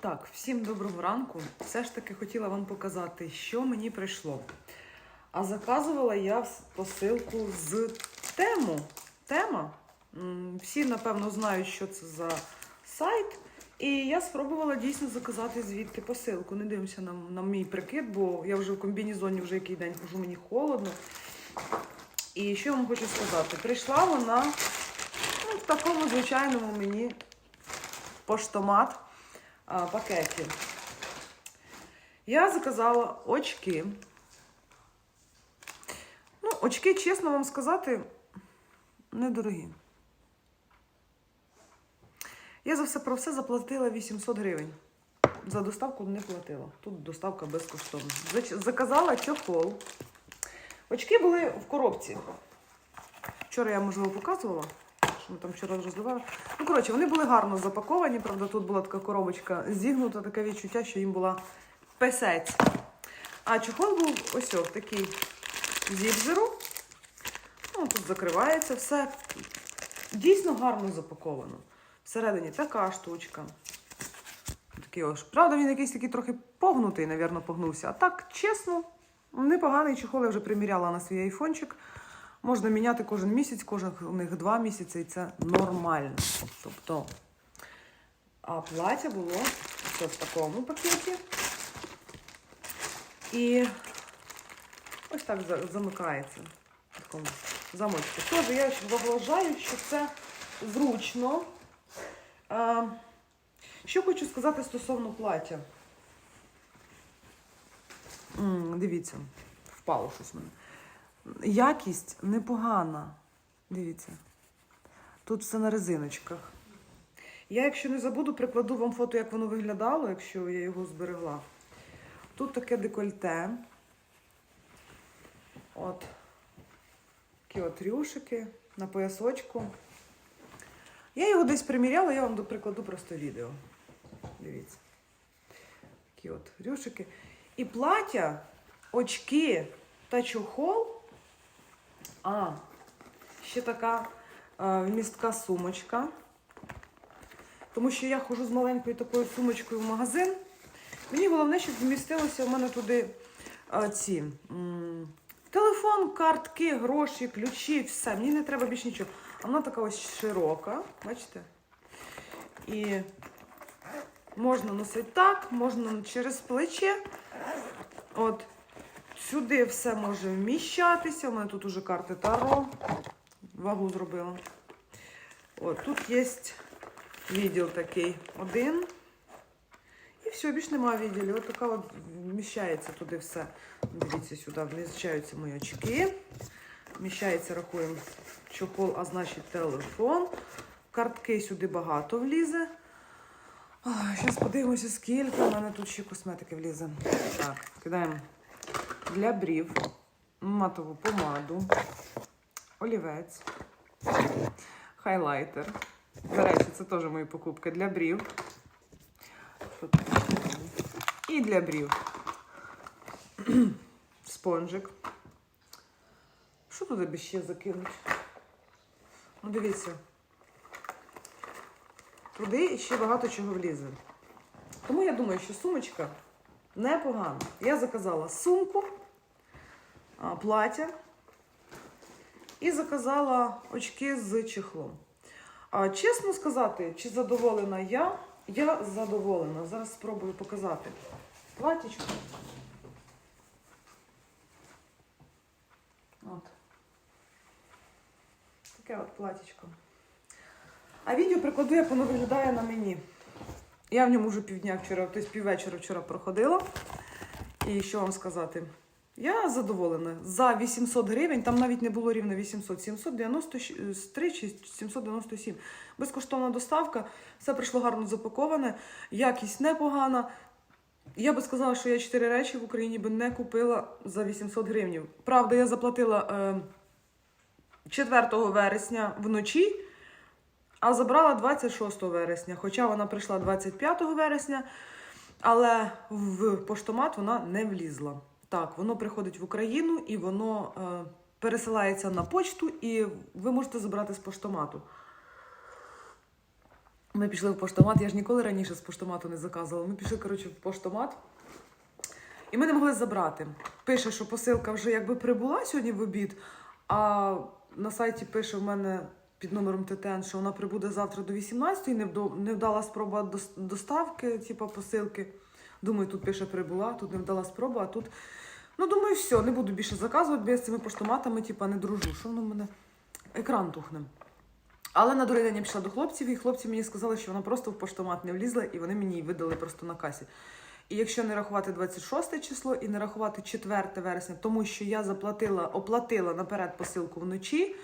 Так, всім доброго ранку. Все ж таки хотіла вам показати, що мені прийшло. А заказувала я посилку з тему. Тема. Всі, напевно, знають, що це за сайт. І я спробувала дійсно заказати звідти посилку. Не дивимося на, на мій прикид, бо я вже в комбінезоні вже який день хожу, мені холодно. І що я вам хочу сказати? Прийшла вона ну, в такому звичайному мені поштомат пакеті. Я заказала очки. Ну, очки, чесно вам сказати, недорогі. Я за все про все заплатила 800 гривень. За доставку не платила. Тут доставка безкоштовна. Заказала чохол. Очки були в коробці. Вчора я, можливо, показувала, що ми там вчора розливали. Ну, коротше, вони були гарно запаковані, правда, тут була така коробочка зігнута, таке відчуття, що їм була песець. А чохол був ось о, такий зібзеру. Ну, тут закривається все. Дійсно гарно запаковано. Всередині така штучка. Такий ось. Правда, він якийсь такий трохи погнутий, напевно, погнувся. А так, чесно, непоганий чохол я вже приміряла на свій айфончик. Можна міняти кожен місяць, кожних два місяці, і це нормально. Тобто, а плаття було ось в такому пакеті. І ось так замикається в такому замочку. Тож я вважаю, що це зручно. Що хочу сказати стосовно плаття. Дивіться, впало щось в мене. Якість непогана. Дивіться. Тут все на резиночках. Я, якщо не забуду, прикладу вам фото, як воно виглядало, якщо я його зберегла. Тут таке декольте. От. Такі от рюшики на поясочку. Я його десь приміряла, я вам прикладу просто відео. Дивіться. Такі от рюшики. І плаття, очки та чохол. А, ще така е, вмістка сумочка. Тому що я ходжу з маленькою такою сумочкою в магазин. Мені головне, щоб вмістилося в мене туди е, ці м, телефон, картки, гроші, ключі, все. Мені не треба більше нічого. А вона така ось широка, бачите? І можна носити так, можна через плече. От. Сюди все може вміщатися. У мене тут уже карти Таро. Вагу зробила. От, тут є відділ такий один. І все, більше немає відділів. От така от вміщається туди все. Дивіться, сюди вміщаються мої очки. Вміщається, рахуємо, чохол, а значить телефон. Картки сюди багато влізе. Зараз подивимося, скільки в мене тут ще косметики влізе. Так, кидаємо для брів, матову помаду, олівець, хайлайтер. До речі, це теж мої покупки для брів. І для брів. Спонжик. Що туди ще закинуть? Ну, дивіться. Туди ще багато чого влізе. Тому я думаю, що сумочка непогана. Я заказала сумку, плаття і заказала очки з чехлом. Чесно сказати, чи задоволена я? Я задоволена. Зараз спробую показати. Платічко. От. Таке от платічко. А відео прикладу, як воно виглядає на мені. Я в ньому вже півдня вчора, тобто піввечора вчора проходила. І що вам сказати? Я задоволена. За 800 гривень, там навіть не було рівно 800, 793 чи 797. Безкоштовна доставка, все прийшло гарно запаковане, якість непогана. Я би сказала, що я 4 речі в Україні би не купила за 800 гривень. Правда, я заплатила е, 4 вересня вночі, а забрала 26 вересня. Хоча вона прийшла 25 вересня, але в поштомат вона не влізла. Так, воно приходить в Україну і воно е, пересилається на почту, і ви можете забрати з поштомату. Ми пішли в поштомат. Я ж ніколи раніше з поштомату не заказувала. Ми пішли, коротше, в поштомат. І ми не могли забрати. Пише, що посилка вже якби прибула сьогодні в обід, а на сайті пише в мене під номером ТТН, що вона прибуде завтра до 18-ї, не, вдала спроба дос- доставки, типу посилки. Думаю, тут пише прибула, тут не вдала спроба, а тут. Ну, думаю, все, не буду більше заказувати, бо я з цими поштоматами, типу, не дружу. Що воно в мене? Екран тухне. Але на другий день я пішла до хлопців, і хлопці мені сказали, що вона просто в поштомат не влізла, і вони мені її видали просто на касі. І якщо не рахувати 26 число і не рахувати 4 вересня, тому що я заплатила, оплатила наперед посилку вночі,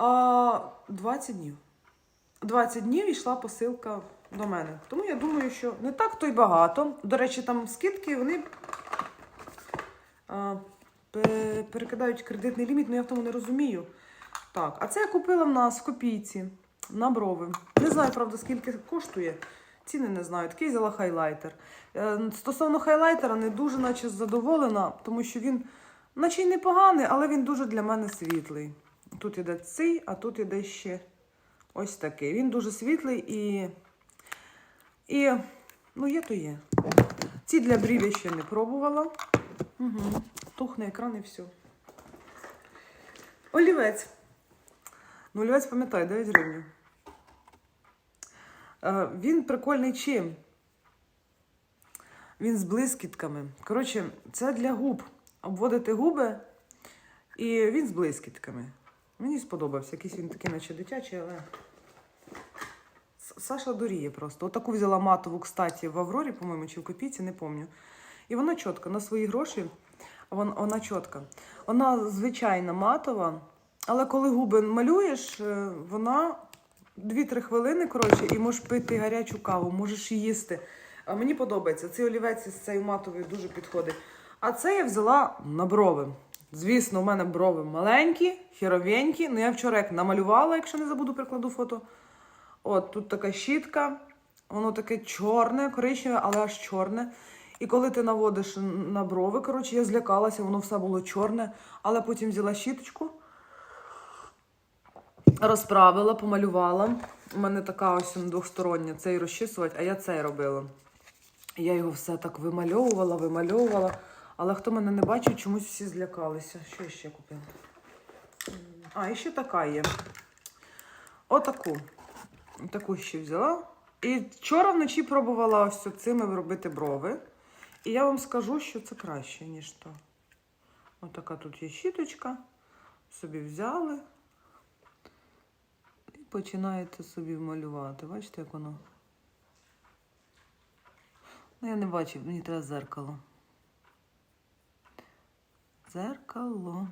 а 20 днів. 20 днів йшла посилка до мене. Тому я думаю, що не так то й багато. До речі, там скидки вони а, перекидають кредитний ліміт, але я в тому не розумію. Так, а це я купила в нас в копійці на брови. Не знаю, правда, скільки коштує. Ціни не знаю. Такий взяла хайлайтер. Е, Стосовно хайлайтера, не дуже наче задоволена, тому що він, наче й непоганий, але він дуже для мене світлий. Тут іде цей, а тут іде ще ось такий. Він дуже світлий і. І, ну, є то є. Ці для брів я ще не пробувала. Угу. Тухне екран і все. Олівець. Ну, олівець пам'ятаю, 9 гривень. Е, Він прикольний чим? Він з блискітками. Коротше, це для губ. Обводити губи, і він з блискітками. Мені сподобався. Якийсь він такий, наче дитячий, але. Саша дуріє просто. Отаку взяла матову, кстати, в Аврорі, по-моєму, чи в копійці, не пам'ятаю. І вона чітка, на свої гроші. Вона, вона чітка. Вона звичайна матова, але коли губи малюєш, е, вона 2-3 хвилини, коротше, і можеш пити гарячу каву, можеш їсти. А мені подобається. Цей олівець із цією матовою дуже підходить. А це я взяла на брови. Звісно, у мене брови маленькі, хіровенькі. Ну я вчора як намалювала, якщо не забуду, прикладу фото. От тут така щітка, воно таке чорне, коричневе, але аж чорне. І коли ти наводиш на брови, коротше, я злякалася, воно все було чорне, але потім взяла щіточку, розправила, помалювала. У мене така ось двохстороння, цей розчісувати, а я цей робила. Я його все так вимальовувала, вимальовувала. Але хто мене не бачив, чомусь всі злякалися. Що я ще купила? А, і ще така є. Отаку. Таку ще взяла. І вчора вночі пробувала ось цими робити брови. І я вам скажу, що це краще, ніж то. Отака тут є щіточка. Собі взяли. І починаєте собі малювати. Бачите, як воно? Ну, я не бачив, мені треба зеркало. Зеркало.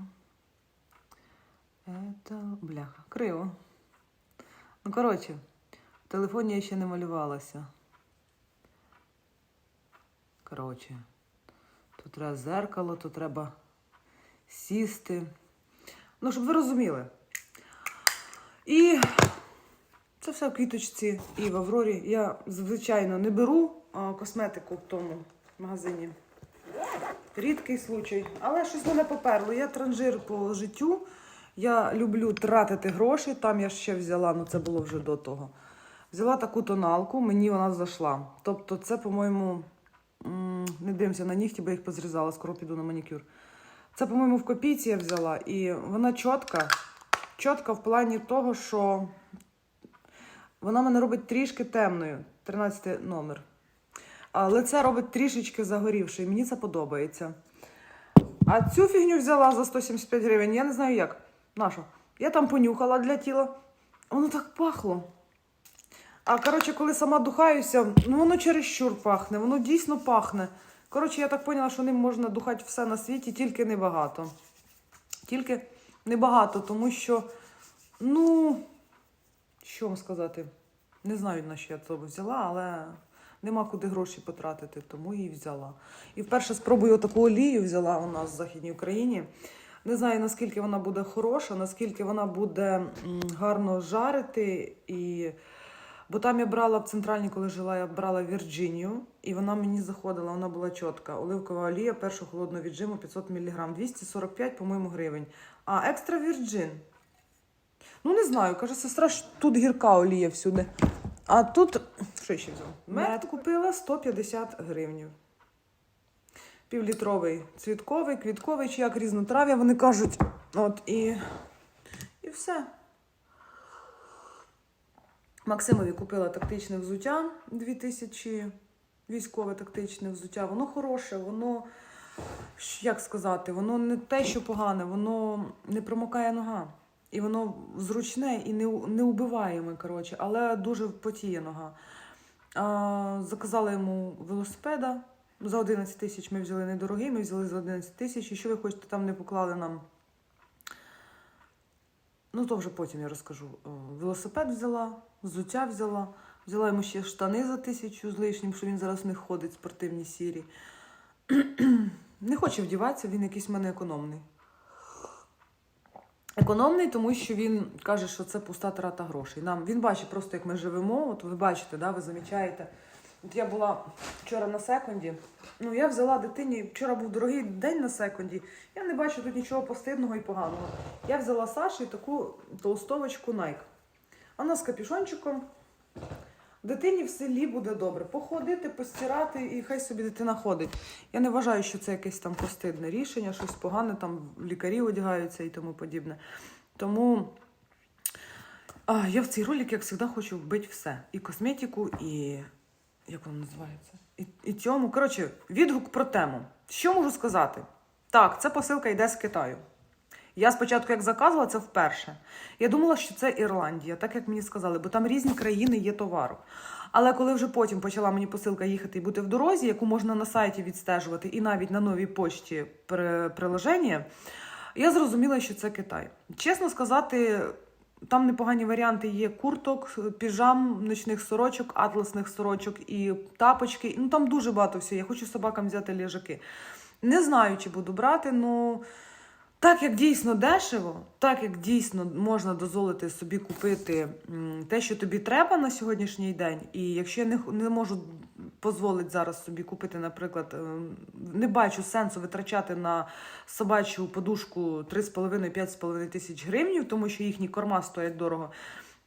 Это бляха. Криво. Ну, коротше, в телефоні я ще не малювалася. Коротше, тут треба зеркало, тут треба сісти. Ну, щоб ви розуміли. І це все в квіточці і в Аврорі. Я, звичайно, не беру косметику в тому магазині. Рідкий случай. Але щось мене поперло. Я транжир по життю. Я люблю тратити гроші. Там я ще взяла, ну це було вже до того. Взяла таку тоналку, мені вона зайшла. Тобто, це, по-моєму, не дивимося на нігті, бо я їх позрізала, скоро піду на манікюр. Це, по-моєму, в копійці я взяла, і вона чітка. Чітка в плані того, що вона мене робить трішки темною. 13 номер. А лице робить трішечки загорівше, і мені це подобається. А цю фігню взяла за 175 гривень, я не знаю як. Наша. Я там понюхала для тіла. Воно так пахло. А коротше, коли сама духаюся, ну воно чересчур пахне, воно дійсно пахне. Коротше, я так поняла, що ним можна духати все на світі, тільки небагато. Тільки небагато, тому що, ну, що вам сказати? Не знаю, на що я це взяла, але нема куди гроші потратити, тому її взяла. І вперше спробую таку олію взяла у нас в Західній Україні. Не знаю, наскільки вона буде хороша, наскільки вона буде гарно жарити. І... Бо там я брала в центральній, коли жила, я брала Вірджинію, і вона мені заходила, вона була чітка. Оливкова олія першого холодного віджиму 500 мг, 245, по-моєму, гривень. А екстра Вірджин. Ну, не знаю, каже, сестра, ж тут гірка олія всюди. А тут, що ще взяла? Мед купила 150 гривнів. Півлітровий цвітковий, квітковий, чи як різнотрав'я, вони кажуть. От і, і все. Максимові купила тактичне взуття 2000 військове тактичне взуття. Воно хороше, воно, як сказати, воно не те, що погане, воно не промокає нога. І воно зручне і не, не убиваємо, коротше, але дуже потіє нога. А, заказала йому велосипеда за 11 тисяч. Ми взяли недорогий, ми взяли за 11 тисяч. І що ви хочете, там не поклали нам. Ну, то вже потім я розкажу. Е, Велосипед взяла, взуття взяла, взяла йому ще штани за тисячу з лишнім, що він зараз них ходить, спортивні сірі. Не хоче вдіватися, він якийсь в мене економний. Економний, тому що він каже, що це пуста трата грошей. Нам він бачить просто, як ми живемо. От ви бачите, да, ви замічаєте. От я була вчора на секунді. Ну, я взяла дитині. Вчора був дорогий день на секунді. Я не бачу тут нічого постидного і поганого. Я взяла Саші таку толстовочку Nike. Вона з капюшончиком. Дитині в селі буде добре. Походити, постирати, і хай собі дитина ходить. Я не вважаю, що це якесь там постидне рішення, щось погане, там лікарі одягаються і тому подібне. Тому а, я в цей ролик, як завжди, хочу вбити все. І косметику, і. Як воно називається? І, і цьому. Коротше, відгук про тему. Що можу сказати? Так, ця посилка йде з Китаю. Я спочатку, як заказувала, це вперше. Я думала, що це Ірландія, так як мені сказали, бо там різні країни є товару. Але коли вже потім почала мені посилка їхати і бути в дорозі, яку можна на сайті відстежувати, і навіть на новій почті при- приложення, я зрозуміла, що це Китай. Чесно сказати, там непогані варіанти є курток, піжам, ночних сорочок, атласних сорочок і тапочки. Ну там дуже багато всього. Я хочу собакам взяти ліжаки. Не знаю, чи буду брати, ну. Так як дійсно дешево, так як дійсно можна дозволити собі купити те, що тобі треба на сьогоднішній день, і якщо я не, не можу дозволити зараз собі купити, наприклад, ем, не бачу сенсу витрачати на собачу подушку 3,5-5,5 тисяч гривень, тому що їхні корма стоять дорого,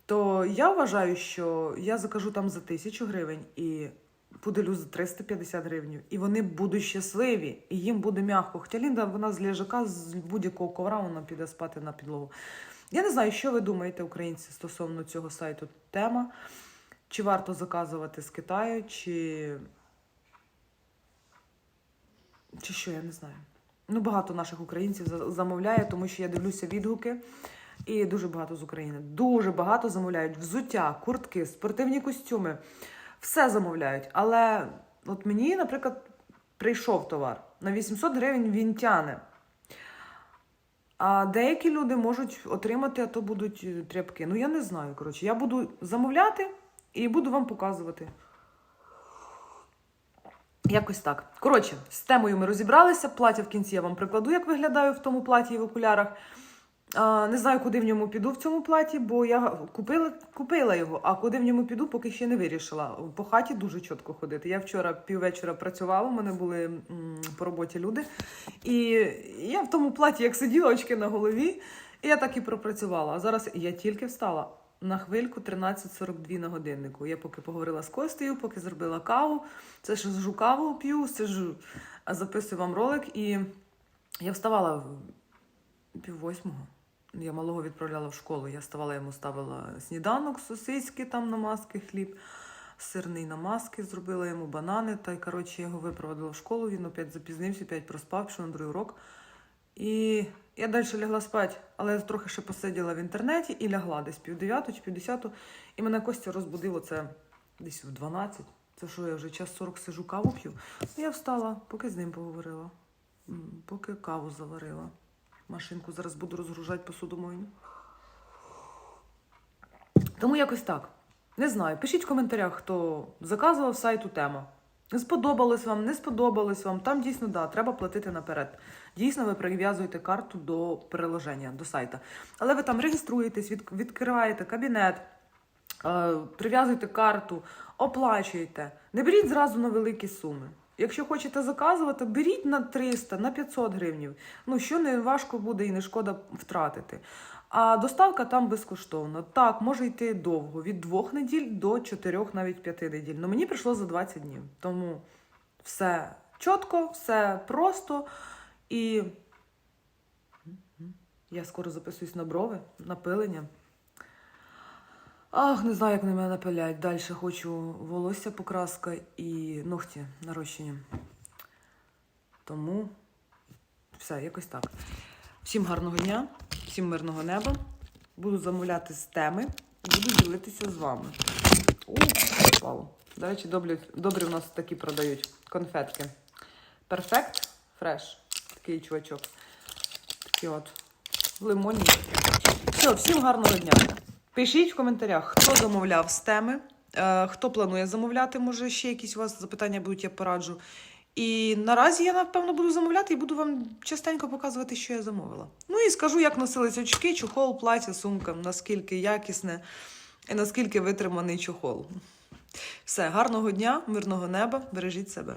то я вважаю, що я закажу там за тисячу гривень і поділю за 350 гривень. І вони будуть щасливі, і їм буде м'яко. Хоча Лінда, вона з ліжака, з будь-якого ковра, вона піде спати на підлогу. Я не знаю, що ви думаєте, українці, стосовно цього сайту тема. Чи варто заказувати з Китаю, чи. Чи що, я не знаю. Ну, багато наших українців замовляє, тому що я дивлюся відгуки. І дуже багато з України. Дуже багато замовляють взуття, куртки, спортивні костюми. Все замовляють. Але от мені, наприклад, прийшов товар. На 800 гривень він тяне. А деякі люди можуть отримати, а то будуть е, тряпки. Ну, я не знаю. Коротше, я буду замовляти і буду вам показувати. Якось так. Коротше, з темою ми розібралися. Плаття в кінці я вам прикладу, як виглядаю в тому платі і в окулярах. Не знаю, куди в ньому піду в цьому платі, бо я купила, купила його, а куди в ньому піду, поки ще не вирішила. По хаті дуже чітко ходити. Я вчора піввечора працювала, у мене були по роботі люди. І я в тому платі, як сиділа, очки на голові, і я так і пропрацювала. А зараз я тільки встала. На хвильку 13.42 на годиннику. Я поки поговорила з Костею, поки зробила каву. Це ж жу каву п'ю, сижу, а записую вам ролик. І я вставала пів восьмого. Я малого відправляла в школу. Я вставала, йому ставила сніданок, сосиски, там намазки, хліб, сирний намазки, зробила йому банани. Та й коротше я його випроводила в школу. Він опять запізнився, опять проспав, пішов на другий урок. І я далі лягла спати, але я трохи ще посиділа в інтернеті і лягла десь пів дев'яту чи пів десяту. І мене Костя розбудило це десь в 12. Це що я вже час 40 сижу, каву п'ю. Я встала, поки з ним поговорила, поки каву заварила. Машинку зараз буду розгружати посудомойну. Тому якось так. Не знаю. Пишіть в коментарях, хто заказував сайту тема. Не сподобалось вам, не сподобалось вам. Там дійсно да, треба платити наперед. Дійсно, ви прив'язуєте карту до приложення, до сайта. Але ви там реєструєтесь, від, відкриваєте кабінет, е, прив'язуєте карту, оплачуєте. Не беріть зразу на великі суми. Якщо хочете заказувати, беріть на 300, на 500 гривень. Ну, що не важко буде і не шкода втратити. А доставка там безкоштовна. Так, може йти довго, від двох неділь до чотирьох, навіть п'яти неділь. Ну мені прийшло за 20 днів. Тому все чітко, все просто. І я скоро записуюсь на брови, на пилення. Ах, не знаю, як на мене напилять. Далі хочу волосся покраска і ногті нарощення. Тому все, якось так. Всім гарного дня, всім мирного неба. Буду замовляти з теми і буду ділитися з вами. У, впало. До речі, добрі, добрі у нас такі продають конфетки. Перфект фреш. Такий чувачок. Такі от лимонні. Все, всім гарного дня. Пишіть в коментарях, хто замовляв з теми, е, хто планує замовляти, може ще якісь у вас запитання будуть, я пораджу. І наразі я, напевно, буду замовляти і буду вам частенько показувати, що я замовила. Ну і скажу, як носились очки, чохол, плаття, сумка, наскільки якісне і наскільки витриманий чохол. Все, гарного дня, мирного неба, бережіть себе.